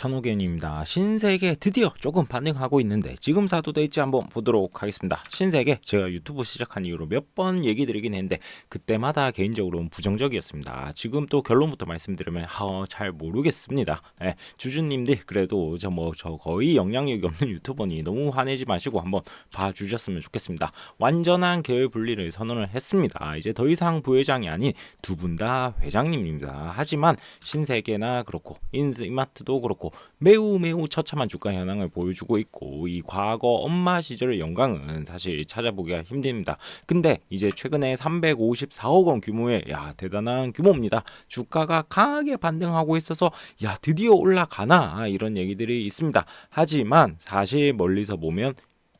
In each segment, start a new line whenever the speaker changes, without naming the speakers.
천호견입니다. 신세계 드디어 조금 반응하고 있는데 지금 사도 될지 한번 보도록 하겠습니다. 신세계 제가 유튜브 시작한 이후로 몇 번 얘기 드리긴 했는데 그때마다 개인적으로는 부정적이었습니다. 지금 또 결론부터 말씀드리면 어, 잘 모르겠습니다. 예, 주주님들 그래도 저 뭐 저 거의 영향력이 없는 유튜버니 너무 화내지 마시고 한번 봐주셨으면 좋겠습니다. 완전한 계열 분리를 선언을 했습니다. 이제 더 이상 부회장이 아닌 두 분 다 회장님입니다. 하지만 신세계나 그렇고 인마트도 그렇고 매우 매우 처참한 주가 현황을 보여주고 있고 이 과거 엄마 시절의 영광은 사실 찾아보기가 힘듭니다. 근데 이제 최근에 354억 원 규모의 야 대단한 규모입니다. 주가가 강하게 반등하고 있어서 야 드디어 올라가나 이런 얘기들이 있습니다. 하지만 사실 멀리서 보면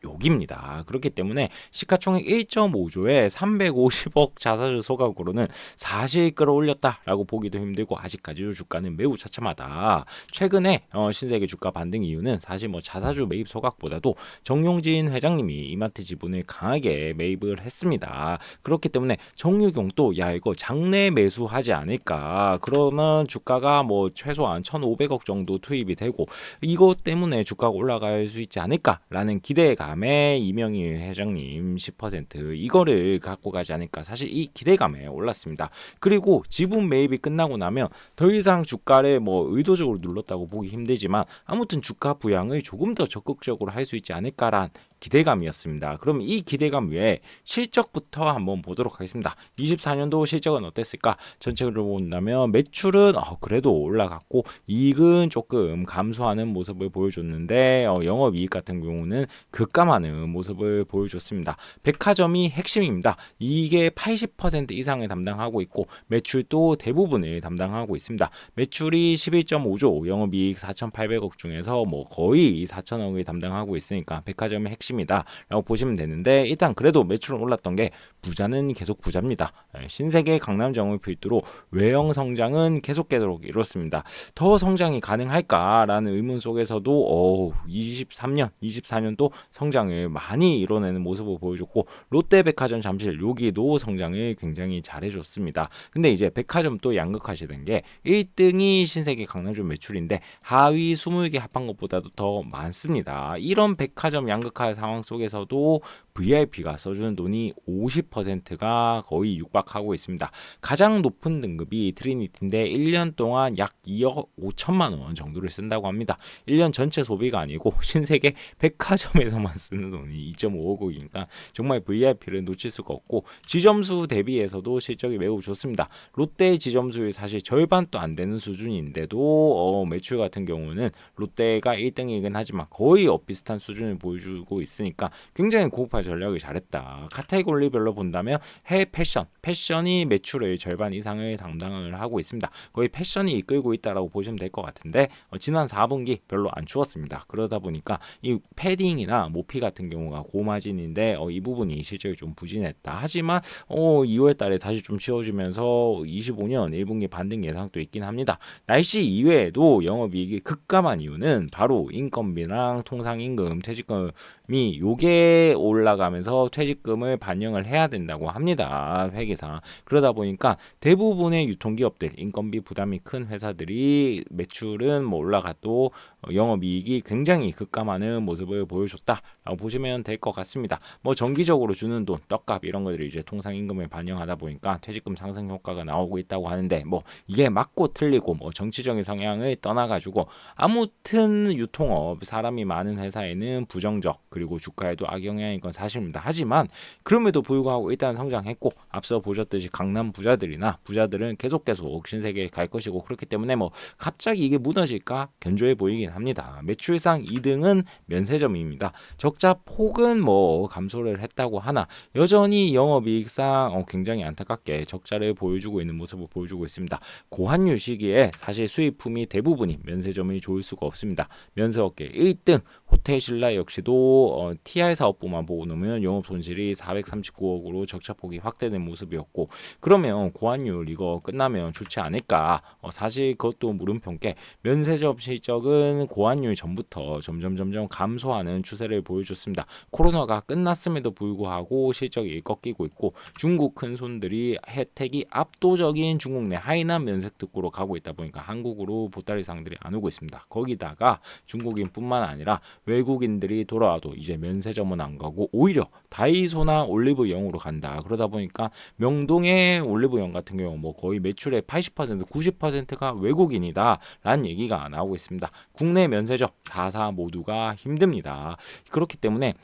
여기입니다. 그렇기 때문에 시가총액 1.5조에 350억 자사주 소각으로는 사실 끌어올렸다라고 보기도 힘들고 아직까지도 주가는 매우 처참하다. 최근에 어, 신세계 주가 반등 이유는 사실 뭐 자사주 매입 소각보다도 정용진 회장님이 이마트 지분을 강하게 매입을 했습니다. 그렇기 때문에 정유경도 야 이거 장내 매수하지 않을까. 그러면 주가가 뭐 최소한 1,500억 정도 투입이 되고 이것 때문에 주가가 올라갈 수 있지 않을까라는 기대가 기대감에 이명희 회장님 10% 이거를 갖고 가지 않을까 사실 이 기대감에 올랐습니다. 그리고 지분 매입이 끝나고 나면 더 이상 주가를 뭐 의도적으로 눌렀다고 보기 힘들지만 아무튼 주가 부양을 조금 더 적극적으로 할 수 있지 않을까란 기대감이었습니다. 그럼 이 기대감 외에 실적부터 한번 보도록 하겠습니다. 24년도 실적은 어땠을까? 전체적으로 본다면 매출은 어, 그래도 올라갔고 이익은 조금 감소하는 모습을 보여줬는데 어, 영업이익 같은 경우는 급감하는 모습을 보여줬습니다. 백화점이 핵심입니다. 이게 80% 이상을 담당하고 있고 매출도 대부분을 담당하고 있습니다. 매출이 11.5조, 영업이익 4,800억 중에서 뭐 거의 4천억을 담당하고 있으니까 백화점의 핵심 핵심이다라고 보시면 되는데 일단 그래도 매출은 올랐던 게 부자는 계속 부자입니다. 예, 신세계 강남정을 필두로 외형 성장은 계속되도록 이렇습니다. 더 성장이 가능할까라는 의문 속에서도 어 23년, 24년 도 성장을 많이 이뤄내는 모습을 보여줬고 롯데백화점 잠실 여기도 성장을 굉장히 잘해줬습니다. 근데 이제 백화점 또 양극화시된 게 1등이 신세계 강남점 매출인데 하위 20개 합한 것보다도 더 많습니다. 이런 백화점 양극화 상황 속에서도 VIP가 써주는 돈이 50%가 거의 육박하고 있습니다. 가장 높은 등급이 트리니티인데 1년 동안 약 2억 5천만 원 정도를 쓴다고 합니다. 1년 전체 소비가 아니고 신세계 백화점에서만 쓰는 돈이 2.5억이니까 정말 VIP를 놓칠 수가 없고 지점수 대비해서도 실적이 매우 좋습니다. 롯데 지점수의 사실 절반도 안 되는 수준인데도 어, 매출 같은 경우는 롯데가 1등이긴 하지만 거의 엇비슷한 수준을 보여주고 있으니까 굉장히 고급화 전략을 잘했다. 카테고리별로 본다면 해외 패션, 패션이 매출의 절반 이상을 담당을 하고 있습니다. 거의 패션이 이끌고 있다라고 보시면 될 것 같은데 어, 지난 4분기 별로 안 추웠습니다. 그러다 보니까 이 패딩이나 모피 같은 경우가 고마진인데 어, 이 부분이 실적이 좀 부진했다. 하지만 어, 2월 달에 다시 좀 치워지면서 25년 1분기 반등 예상도 있긴 합니다. 날씨 이외에도 영업이익이 급감한 이유는 바로 인건비랑 통상임금, 퇴직금이 요게 올라가면서 퇴직금을 반영을 해야 된다고 합니다. 회계상. 그러다 보니까 대부분의 유통기업들, 인건비 부담이 큰 회사들이 매출은 뭐 올라가도 영업이익이 굉장히 급감하는 모습을 보여줬다라고 보시면 될 것 같습니다. 뭐 정기적으로 주는 돈, 떡값 이런 것들이 이제 통상임금을 반영하다 보니까 퇴직금 상승 효과가 나오고 있다고 하는데 뭐 이게 맞고 틀리고 뭐 정치적인 성향을 떠나가지고 아무튼 유통업 사람이 많은 회사에는 부정적 그리고 주가에도 악영향인 건 사실입니다. 하지만 그럼에도 불구하고 일단 성장했고 앞서 보셨듯이 강남 부자들이나 부자들은 계속 계속 신세계에 갈 것이고 그렇기 때문에 뭐 갑자기 이게 무너질까 견조해 보이긴 합니다. 매출상 2등은 면세점입니다. 적자 폭은 뭐 감소를 했다고 하나 여전히 영업이익상 어, 굉장히 안타깝게 적자를 보여주고 있는 모습을 보여주고 있습니다. 고환율 시기에 사실 수입품이 대부분이 면세점이 좋을 수가 없습니다. 면세업계 1등 호텔 신라 역시도 어, TR 사업부만 보고 놓으면 영업 손실이 439억으로 적자폭이 확대된 모습이었고 그러면 고환율 이거 끝나면 좋지 않을까? 어, 사실 그것도 물음표인게 면세점 실적은 고환율 전부터 점점 점점 감소하는 추세를 보여줬습니다. 코로나가 끝났음에도 불구하고 실적이 꺾이고 있고 중국 큰 손들이 혜택이 압도적인 중국 내 하이난 면세 특구로 가고 있다 보니까 한국으로 보따리 상들이 안 오고 있습니다. 거기다가 중국인뿐만 아니라 외국인들이 돌아와도 이제 면세점은 안 가고 오히려 다이소나 올리브영으로 간다. 그러다 보니까 명동의 올리브영 같은 경우 뭐 거의 매출의 80% 90%가 외국인이다라는 얘기가 나오고 있습니다. 국내 면세점 4사 모두가 힘듭니다. 그렇기 때문에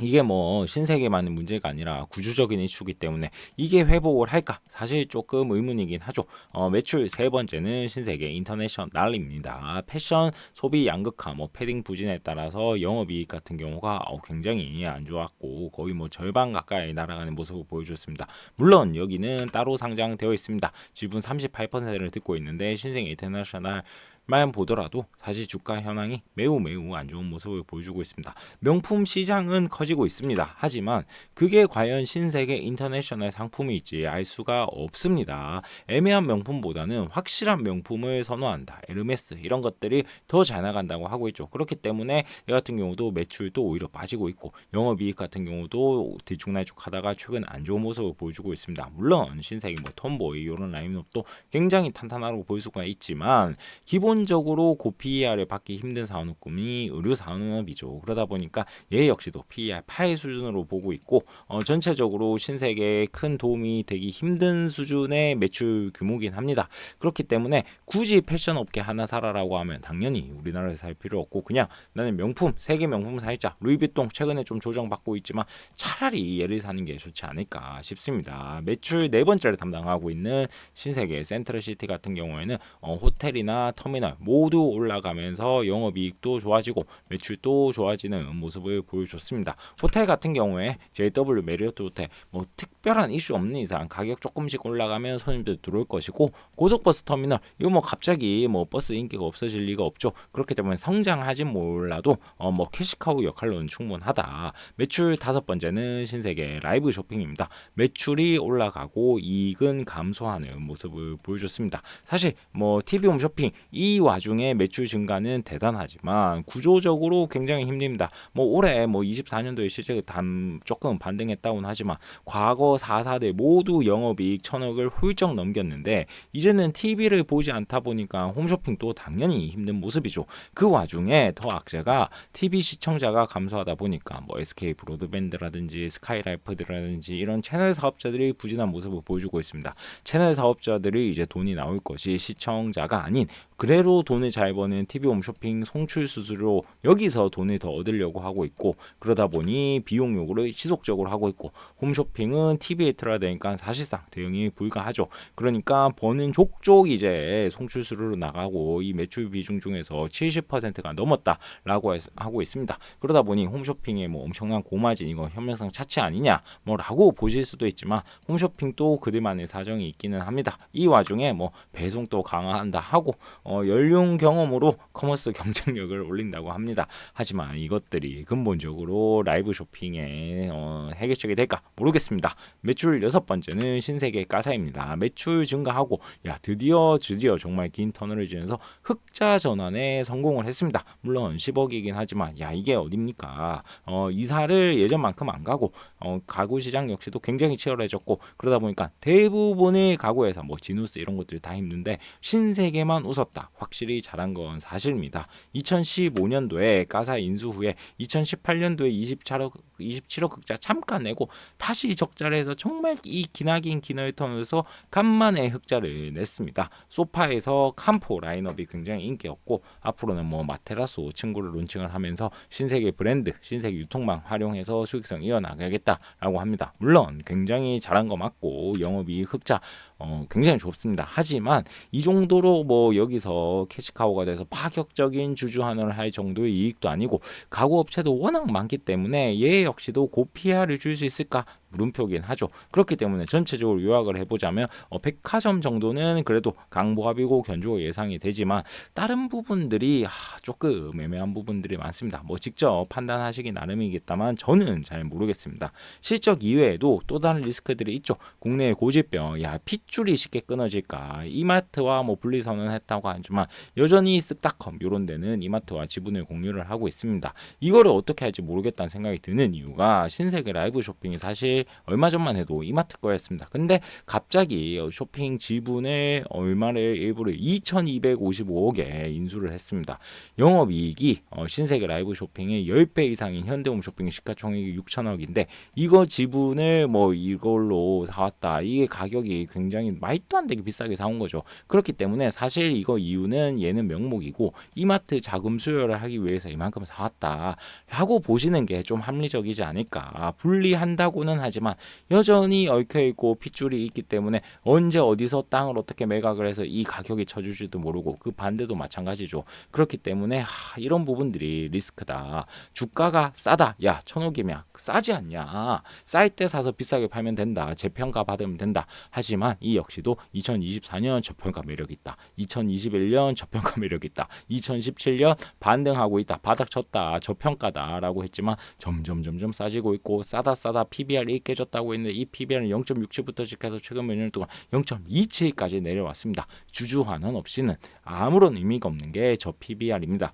이게 뭐 신세계만의 문제가 아니라 구조적인 이슈기 때문에 이게 회복을 할까 사실 조금 의문이긴 하죠. 어, 매출 세 번째는 신세계 인터내셔널입니다. 패션 소비 양극화, 뭐 패딩 부진에 따라서 영업이익 같은 경우가 어, 굉장히 안 좋았고 거의 뭐 절반 가까이 날아가는 모습을 보여줬습니다. 물론 여기는 따로 상장되어 있습니다. 지분 38%를 듣고 있는데 신세계 인터내셔널 만 보더라도 사실 주가 현황이 매우 매우 안 좋은 모습을 보여주고 있습니다. 명품 시장은 커지고 있습니다. 하지만 그게 과연 신세계 인터내셔널 상품이 있지 알 수가 없습니다. 애매한 명품보다는 확실한 명품을 선호한다. 에르메스 이런 것들이 더 잘 나간다고 하고 있죠. 그렇기 때문에 이 같은 경우도 매출도 오히려 빠지고 있고 영업이익 같은 경우도 들쭉날쭉하다가 최근 안 좋은 모습을 보여주고 있습니다. 물론 신세계 뭐 톰보이 이런 라인업도 굉장히 탄탄하다고 볼 수가 있지만 기본 기본적으로 고 PER을 받기 힘든 산업군이 의료 산업이죠. 그러다 보니까 얘 역시도 PER 8 수준으로 보고 있고 어, 전체적으로 신세계에 큰 도움이 되기 힘든 수준의 매출 규모긴 합니다. 그렇기 때문에 굳이 패션 업계 하나 사라라고 하면 당연히 우리나라에서 살 필요 없고 그냥 나는 명품 세계 명품 살자 루이비통 최근에 좀 조정받고 있지만 차라리 얘를 사는 게 좋지 않을까 싶습니다. 매출 네 번째를 담당하고 있는 신세계 센트럴 시티 같은 경우에는 어, 호텔이나 터미널 모두 올라가면서 영업이익도 좋아지고 매출도 좋아지는 모습을 보여줬습니다. 호텔 같은 경우에 JW 메리어트 호텔 뭐 특별한 이슈 없는 이상 가격 조금씩 올라가면 손님들 들어올 것이고 고속버스 터미널 이거 뭐 갑자기 뭐 버스 인기가 없어질 리가 없죠. 그렇기 때문에 성장하진 몰라도 어 뭐 캐시카우 역할로는 충분하다. 매출 다섯 번째는 신세계 라이브 쇼핑입니다. 매출이 올라가고 이익은 감소하는 모습을 보여줬습니다. 사실 뭐 TV 홈쇼핑 이 와중에 매출 증가는 대단하지만 구조적으로 굉장히 힘듭니다. 뭐 올해 뭐 24년 도에 실적이 단 조금 반등했다고는 하지만 과거 4사대 모두 영업이익 천억을 훌쩍 넘겼는데 이제는 TV를 보지 않다 보니까 홈쇼핑도 당연히 힘든 모습이죠. 그 와중에 더 악재가 TV 시청자가 감소하다 보니까 뭐 SK 브로드밴드라든지 스카이라이프라든지 이런 채널 사업자들이 부진한 모습을 보여주고 있습니다. 채널 사업자들이 이제 돈이 나올 것이 시청자가 아닌 그래로 돈을 잘 버는 TV 홈쇼핑 송출 수수료 여기서 돈을 더 얻으려고 하고 있고 그러다 보니 비용 요구를 지속적으로 하고 있고 홈쇼핑은 TV에 틀어야 되니까 사실상 대응이 불가하죠. 그러니까 버는 족족 이제 송출 수수료로 나가고 이 매출 비중 중에서 70%가 넘었다라고 하고 있습니다. 그러다 보니 홈쇼핑에 뭐 엄청난 고마진 이거 현명성 차치 아니냐 뭐라고 보실 수도 있지만 홈쇼핑도 그들만의 사정이 있기는 합니다. 이 와중에 뭐 배송도 강화한다 하고 어, 연륜 경험으로 커머스 경쟁력을 올린다고 합니다. 하지만 이것들이 근본적으로 라이브 쇼핑에 어, 해결책이 될까 모르겠습니다. 매출 여섯 번째는 신세계 가사입니다. 매출 증가하고 야 드디어 드디어 정말 긴 터널을 지면서 흑자 전환에 성공을 했습니다. 물론 10억이긴 하지만 야 이게 어딥니까? 어, 이사를 예전만큼 안 가고 어, 가구 시장 역시도 굉장히 치열해졌고 그러다 보니까 대부분의 가구에서 뭐 지누스 이런 것들이 다 힘든데 신세계만 웃었다. 확실히 잘한 건 사실입니다. 2015년도에 가사 인수 후에 2018년도에 27억 27억 극자 잠깐 내고 다시 적자를 해서 정말 이 기나긴 기너의 턴에서 간만에 흑자를 냈습니다. 소파에서 캄포 라인업이 굉장히 인기였고 앞으로는 뭐 마테라소 친구를 론칭을 하면서 신세계 브랜드, 신세계 유통망 활용해서 수익성 이어나가겠다라고 합니다. 물론 굉장히 잘한 거 맞고 영업이 흑자 어, 굉장히 좋습니다. 하지만 이 정도로 뭐 여기서 캐시카우가 돼서 파격적인 주주환원을 할 정도의 이익도 아니고 가구 업체도 워낙 많기 때문에 얘 역시도 고피아를 줄 수 있을까 물음표긴 하죠. 그렇기 때문에 전체적으로 요약을 해보자면 어, 백화점 정도는 그래도 강보합이고 견주가 예상이 되지만 다른 부분들이 아, 조금 애매한 부분들이 많습니다. 뭐 직접 판단하시기 나름이겠다만 저는 잘 모르겠습니다. 실적 이외에도 또 다른 리스크들이 있죠. 국내의 고질병, 야 핏줄이 쉽게 끊어질까? 이마트와 뭐 분리 선언 했다고 하지만 여전히 쓱닷컴 이런 데는 이마트와 지분을 공유를 하고 있습니다. 이거를 어떻게 할지 모르겠다는 생각이 드는 이유가 신세계 라이브 쇼핑이 사실 얼마 전만 해도 이마트 거였습니다. 근데 갑자기 쇼핑 지분을 얼마를 일부러 2,255억에 인수를 했습니다. 영업이익이 어, 신세계 라이브 쇼핑의 10배 이상인 현대홈 쇼핑 시가총액이 6천억인데 이거 지분을 뭐 이걸로 사왔다. 이게 가격이 굉장히 말도 안 되게 비싸게 사온 거죠. 그렇기 때문에 사실 이거 이유는 얘는 명목이고 이마트 자금 수요를 하기 위해서 이만큼 사왔다라고 보시는 게 좀 합리적이지 않을까. 분리한다고는 하지만 여전히 얽혀 있고 핏줄이 있기 때문에 언제 어디서 땅을 어떻게 매각을 해서 이 가격이 쳐줄지도 모르고 그 반대도 마찬가지죠. 그렇기 때문에 하, 이런 부분들이 리스크다. 주가가 싸다. 야 천억이면 싸지 않냐. 쌀 때 사서 비싸게 팔면 된다. 재평가 받으면 된다. 하지만 이 역시도 2024년 저평가 매력 있다. 2021년 저평가 매력 있다. 2017년 반등하고 있다. 바닥 쳤다. 저평가다라고 했지만 점점 점점 싸지고 있고 싸다 싸다 PBR 이 깨졌다고 했는데 이 PBR은 0.67부터 시작해서 최근 몇 년 동안 0.27까지 내려왔습니다. 주주환원 없이는 아무런 의미가 없는 게 저 PBR입니다.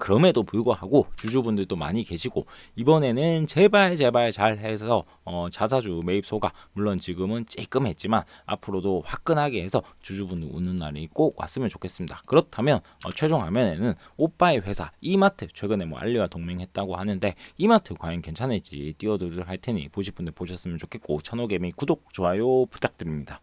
그럼에도 불구하고 주주분들도 많이 계시고 이번에는 제발 제발 잘 해서 어, 자사주 매입소가 물론 지금은 찔끔했지만 앞으로도 화끈하게 해서 주주분들 웃는 날이 꼭 왔으면 좋겠습니다. 그렇다면 어, 최종 화면에는 오빠의 회사 이마트 최근에 뭐 알리와 동맹했다고 하는데 이마트 과연 괜찮을지 띄워드리도록 할 테니 보실 분들 보셨으면 좋겠고 천호개미 구독 좋아요 부탁드립니다.